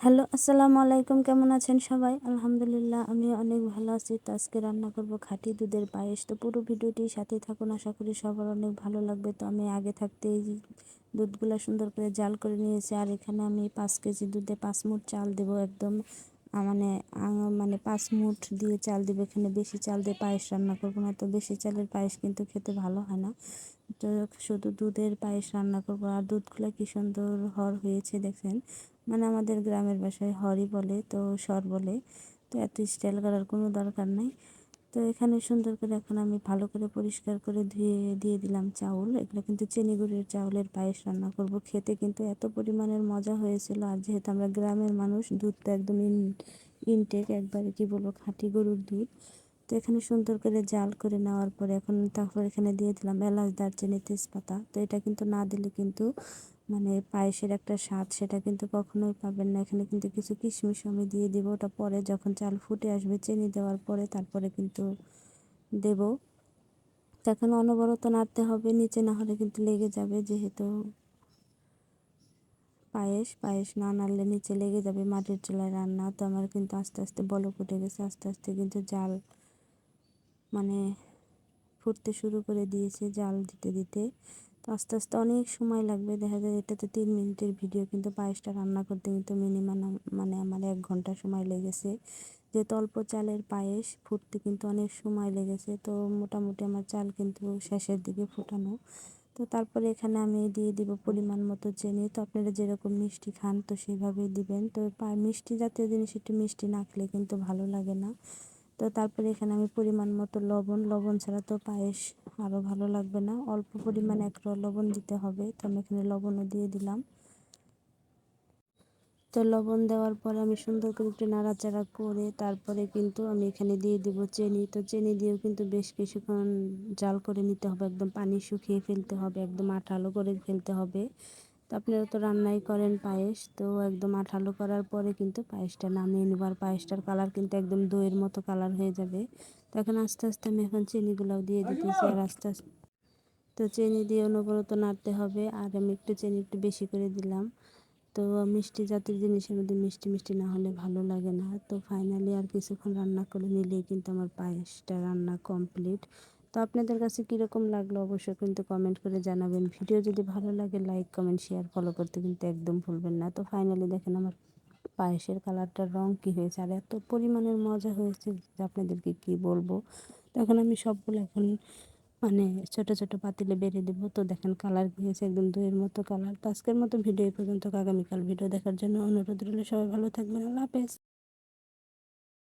Hello, আসসালামু আলাইকুম। কেমন আছেন সবাই? আলহামদুলিল্লাহ আমি অনেক ভালো আছি। তো আজকে রান্না করব খাঁটি দুধের পায়েস। তো পুরো ভিডিওটি সাথে থাকুন। আশা করি সবার অনেক ভালো লাগবে। তো আমি আগে থাকতে এই দুধগুলো সুন্দর করে জাল করে নিয়েছি। আর এখানে আমি পাঁচ কেজি দুধে পাঁচ মুঠ চাল দেবো একদম। মানে মানে পাঁচ মুঠ দিয়ে চাল দেবো। এখানে বেশি চাল দিয়ে পায়েস রান্না করব না। তো বেশি চালের পায়েস কিন্তু খেতে ভালো হয় না। তো শুধু দুধের পায়েস রান্না করব। আর দুধগুলো কি সুন্দর হর হয়েছে দেখেন। মানে আমাদের গ্রামের বাসায় হরি বলে, তো সর বলে, তো এত স্টাইল করার কোনো দরকার নেই। তো এখানে সুন্দর করে এখন আমি ভালো করে পরিষ্কার করে ধুয়ে দিয়ে দিলাম চাউল। এগুলো কিন্তু চিনি গুড়ের চাউলের পায়েস রান্না করব। খেতে কিন্তু এত পরিমাণের মজা হয়েছিল। আর যেহেতু আমরা গ্রামের মানুষ দুধটা একদম ইন ইনটেক একবারে কি বলব, খাঁটি গরুর দুধ। তো এখানে সুন্দর করে জাল করে নেওয়ার পরে এখন তারপর এখানে দিয়ে দিলাম এলাচ, দারচিনি, তেজপাতা। তো এটা কিন্তু না দিলে কিন্তু মানে পায়েসের একটা স্বাদ সেটা কিন্তু কখনোই পাবেন না। এখানে কিন্তু কিছু কিশমিশ আমি দিয়ে দেবো, ওটা পরে যখন চাল ফুটে আসবে চিনি দেওয়ার পরে তারপরে কিন্তু দেব। তখন অনবরত নাড়তে হবে, নিচে না হলে কিন্তু লেগে যাবে যেহেতু পায়েস। পায়েস না নাড়লে নিচে লেগে যাবে মাটির চুলায় রান্না। তো আমার কিন্তু আস্তে আস্তে বলক উঠে গেছে, আস্তে আস্তে কিন্তু জাল মানে ফুটতে শুরু করে দিয়েছে, জাল দিতে দিতে। তো আস্তে আস্তে অনেক সময় লাগবে। দেখা যায় এটাতে তিন মিনিটের ভিডিও কিন্তু পায়েসটা রান্না করতে কিন্তু মিনিমাম মানে আমার এক ঘণ্টা সময় লেগেছে। যেহেতু অল্প চালের পায়েস, ফুটতে কিন্তু অনেক সময় লেগেছে। তো মোটামুটি আমার চাল কিন্তু শেষের দিকে ফুটানো। তো তারপরে এখানে আমি দিয়ে দিব পরিমাণ মতো চিনি। তো আপনারা যেরকম মিষ্টি খান তো সেইভাবেই দিবেন। তো মিষ্টি জাতীয় জিনিস একটু মিষ্টি না খেলে কিন্তু ভালো লাগে না। তো তারপরে এখানে আমি পরিমাণ মতো লবণ লবণ ছাড়া তো পায়েস আরও ভালো লাগবে না। অল্প পরিমাণে এক লবণ দিতে হবে। তো আমি এখানে লবণও দিয়ে দিলাম। তো লবণ দেওয়ার পরে আমি সুন্দর করে একটু নাড়াচাড়া করে তারপরে কিন্তু আমি এখানে দিয়ে দিব চেনি। তো চেনি দিয়েও কিন্তু বেশ কিছুক্ষণ জাল করে নিতে হবে। একদম পানি শুকিয়ে ফেলতে হবে, একদম আঠালো করে ফেলতে হবে। তো আপনারা তো রান্নাই করেন পায়েস, তো একদম আঠালো করার পরে কিন্তু পায়েসটা নামিয়ে নেবার পায়েসটার কালার কিন্তু একদম দইয়ের মতো কালার হয়ে যাবে। তো এখন আস্তে আস্তে আমি এখন চিনিগুলোও দিয়ে দিতেছি আর আস্তে আস্তে তো চিনি দিয়ে অনবরত নাড়তে হবে। আর আমি একটু চিনি একটু বেশি করে দিলাম। তো মিষ্টি জাতীয় জিনিসের মধ্যে মিষ্টি মিষ্টি না হলে ভালো লাগে না। তো ফাইনালি আর কিছুক্ষণ রান্না করে নিলেই কিন্তু আমার পায়েসটা রান্না কমপ্লিট তো আপনাদের কাছে কীরকম লাগল অবশ্যই কিন্তু কমেন্ট করে জানাবেন। ভিডিও যদি ভালো লাগে লাইক কমেন্ট শেয়ার ফলো করতে কিন্তু একদম ভুলবেন না। তো ফাইনালি দেখেন আমার পায়েসের কালারটার রং কী হয়েছে আর এত পরিমাণের মজা হয়েছে যে আপনাদেরকে কি বলব। তখন আমি সবগুলো এখন মানে ছোট ছোট পাতিলে বেড়ে দেবো। তো দেখেন কালার হয়েছে, একদম দইয়ের মতো কালার তো আজকের মতো ভিডিও পর্যন্ত। আগামীকাল ভিডিও দেখার জন্য অনুরোধ রইলে। সবাই ভালো থাকবেন। আল্লাহ হাফেজ।